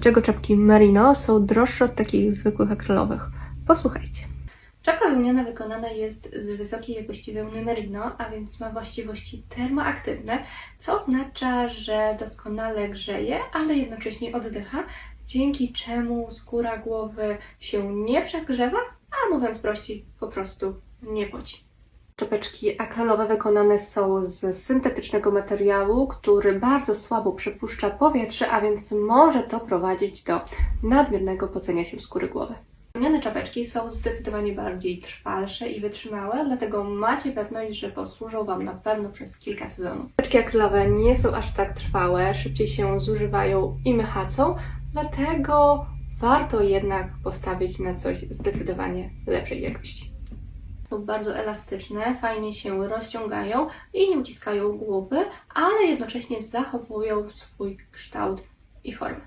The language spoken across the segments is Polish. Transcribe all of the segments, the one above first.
Dlaczego czapki merino są droższe od takich zwykłych akrylowych? Posłuchajcie. Czapka wełniana wykonana jest z wysokiej jakości wełny merino, a więc ma właściwości termoaktywne, co oznacza, że doskonale grzeje, ale jednocześnie oddycha, dzięki czemu skóra głowy się nie przegrzewa, a mówiąc prościej, po prostu nie poci. Czapeczki akrylowe wykonane są z syntetycznego materiału, który bardzo słabo przepuszcza powietrze, a więc może to prowadzić do nadmiernego pocenia się skóry głowy. Wełniane czapeczki są zdecydowanie bardziej trwalsze i wytrzymałe, dlatego macie pewność, że posłużą Wam na pewno przez kilka sezonów. Czapeczki akrylowe nie są aż tak trwałe, szybciej się zużywają i mychacą, dlatego warto jednak postawić na coś zdecydowanie lepszej jakości. Są bardzo elastyczne, fajnie się rozciągają i nie uciskają głowy, ale jednocześnie zachowują swój kształt i formę.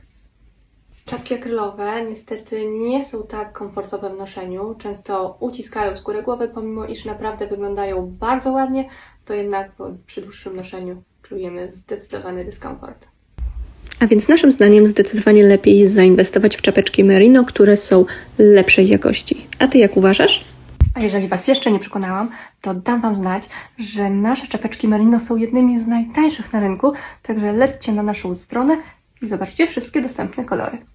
Czapki akrylowe niestety nie są tak komfortowe w noszeniu. Często uciskają skórę głowy, pomimo iż naprawdę wyglądają bardzo ładnie, to jednak po, przy dłuższym noszeniu czujemy zdecydowany dyskomfort. A więc naszym zdaniem zdecydowanie lepiej jest zainwestować w czapeczki merino, które są lepszej jakości. A ty jak uważasz? A jeżeli Was jeszcze nie przekonałam, to dam Wam znać, że nasze czapeczki merino są jednymi z najtańszych na rynku, także lećcie na naszą stronę i zobaczcie wszystkie dostępne kolory.